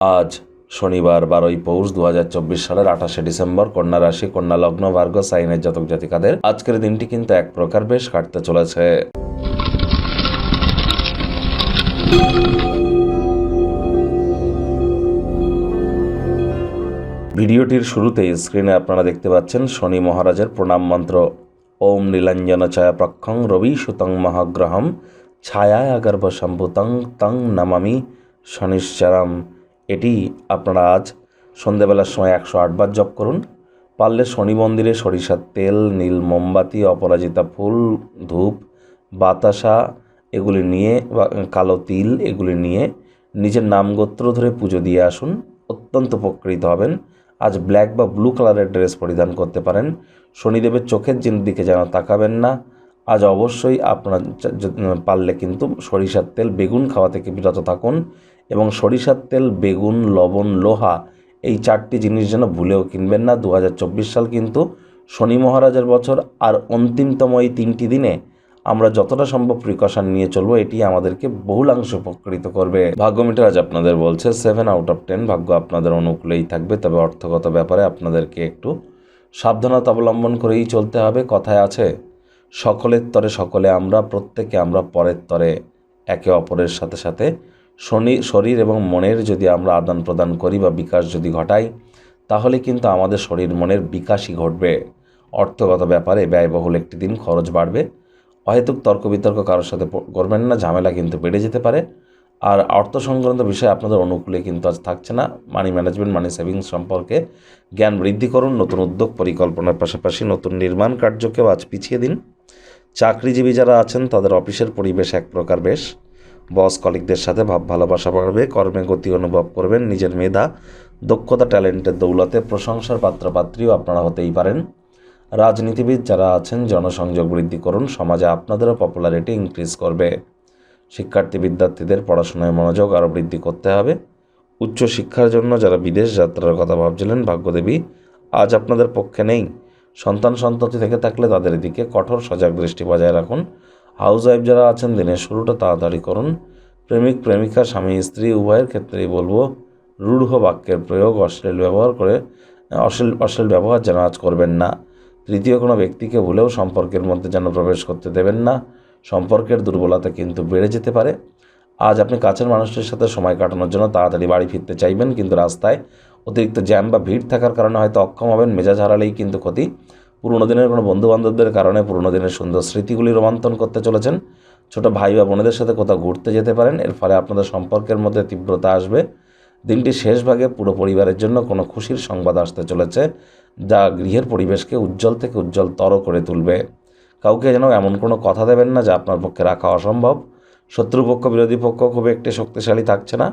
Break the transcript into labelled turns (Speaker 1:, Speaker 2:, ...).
Speaker 1: আজ শনিবার বারোই পৌষ দু হাজার চব্বিশ সালের আঠাশে ডিসেম্বর কন্যা রাশি, কন্যা লগ্ন, ভার্গ, সাইনের জাতক জাতিকাদের আজকের দিনটি কিন্তু এক প্রকার বেশ কাটতে চলেছে। ভিডিওটির শুরুতেই স্ক্রিনে আপনারা দেখতে পাচ্ছেন শনি মহারাজের প্রণাম মন্ত্র। ওম নীলাঞ্জন ছায়া প্রক্ষং রবি সুতং মহাগ্রহম ছায়া আগর্ভ সম্ভুতং, তং নমামি শনিশ্চরম। এটি আপনারা আজ সন্ধেবেলার সময় একশো আটবার জপ করুন। পারলে শনি মন্দিরে সরিষার তেল, নীল মোমবাতি, অপরাজিতা ফুল, ধূপ, বাতাসা এগুলি নিয়ে বা কালো তিল এগুলি নিয়ে নিজের নাম গোত্র ধরে পুজো দিয়ে আসুন। অত্যন্ত উপকৃত হবেন। আজ ব্ল্যাক বা ব্লু কালারের ড্রেস পরিধান করতে পারেন। শনিদেবের চোখের দিকে যেন তাকাবেন না। আজ অবশ্যই আপনার পারলে কিন্তু সরিষার তেল, বেগুন খাওয়া থেকে বিরত থাকুন। এবং সরিষার তেল, বেগুন, লবণ, লোহা এই চারটি জিনিস যেন ভুলেও কিনবেন না। দু হাজার চব্বিশ সাল কিন্তু শনি মহারাজের বছর আর অন্তিমতম এই তিনটি দিনে আমরা যতটা সম্ভব প্রিকশন নিয়ে চলবো, এটি আমাদেরকে বহুলাংশ উপকৃত করবে। ভাগ্য মিটার আজ আপনাদের বলছে সেভেন আউট অফ টেন ভাগ্য আপনাদের অনুকূলেই থাকবে। তবে অর্থগত ব্যাপারে আপনাদেরকে একটু সাবধানতা অবলম্বন করেই চলতে হবে। কথায় আছে, সকলের তরে সকলে আমরা, প্রত্যেকে আমরা পরের তরে একে অপরের সাথে সাথে শনি, শরীর এবং মনের যদি আমরা আদান প্রদান করি বা বিকাশ যদি ঘটাই, তাহলে কিন্তু আমাদের শরীর মনের বিকাশই ঘটবে। অর্থগত ব্যাপারে ব্যয়বহুল একটি দিন খরচ বাড়বে। অহেতুক তর্ক বিতর্ক কারোর সাথে করবেন না, ঝামেলা কিন্তু বেড়ে যেতে পারে। আর অর্থ সংক্রান্ত বিষয় আপনাদের অনুকূলে কিন্তু আজ থাকছে না। মানি ম্যানেজমেন্ট মানি সেভিংস সম্পর্কে জ্ঞান বৃদ্ধি করুন, নতুন উদ্যোগ পরিকল্পনার পাশাপাশি নতুন নির্মাণ কার্যকেও আজ পিছিয়ে দিন। চাকরিজীবী যারা আছেন, তাদের অফিসের পরিবেশ এক প্রকার বেশ। বস কলিকদের সাথে ভাব ভালোবাসা বাড়বে, কর্মে গতি অনুভব করবেন নিজের মেধা, দক্ষতা, ট্যালেন্টের দৌলতে প্রশংসার পাত্রপাত্রীও আপনারা হতেই পারেন। রাজনীতিবিদ যারা আছেন, জনসংযোগ বৃদ্ধি করুন, সমাজে আপনাদেরও পপুলারিটি ইনক্রিজ করবে। শিক্ষার্থী, বিদ্যার্থীদের পড়াশোনায় মনোযোগ আরও বৃদ্ধি করতে হবে। উচ্চ শিক্ষার জন্য যারা বিদেশ যাত্রার কথা ভাবছিলেন, ভাগ্যদেবী, আজ আপনাদের পক্ষে নেই। সন্তান সন্ততি থেকে থাকলে তাদের দিকে কঠোর সজাগ দৃষ্টি বজায় রাখুন। হাউস ওয়াইফ যারা আছেন, দিনের শুরুটা তাড়াতাড়ি করুন। প্রেমিক, প্রেমিকা, স্বামী, স্ত্রী, উভয়ের ক্ষেত্রেই বলব, রূঢ় বাক্যের প্রয়োগ, অশ্লীল ব্যবহার করে, অশ্লীল অশ্লীল ব্যবহার যেন আজ করবেন না। তৃতীয় কোনো ব্যক্তিকে ভুলেও সম্পর্কের মধ্যে যেন প্রবেশ করতে দেবেন না। সম্পর্কের দুর্বলতা কিন্তু বেড়ে যেতে পারে। আজ আপনি কাছের মানুষটির সাথে সময় কাটানোর জন্য তাড়াতাড়ি বাড়ি ফিরতে চাইবেন, কিন্তু রাস্তায় অতিরিক্ত জ্যাম বা ভিড় থাকার কারণে হয়তো অক্ষম হবেন, মেজাজ হারালেই কিন্তু ক্ষতি। পুরনো দিনের কোনো বন্ধু বান্ধবদের কারণে পুরনো দিনের সুন্দর স্মৃতিগুলি রোমান্তন করতে চলেছেন। ছোট ভাই বা বোনেদের সাথে কোথাও ঘুরতে যেতে পারেন, এর ফলে আপনাদের সম্পর্কের মধ্যে তীব্রতা আসবে। দিনটি শেষ ভাগে পুরো পরিবারের জন্য কোনো খুশির সংবাদ আসতে চলেছে, যা গৃহের পরিবেশকে উজ্জ্বল থেকে উজ্জ্বলতর করে তুলবে। কাউকে যেন এমন কোনো কথা দেবেন না যা আপনার পক্ষে রাখা অসম্ভব। শত্রুপক্ষ, বিরোধী পক্ষ খুব একটি শক্তিশালী থাকছে না।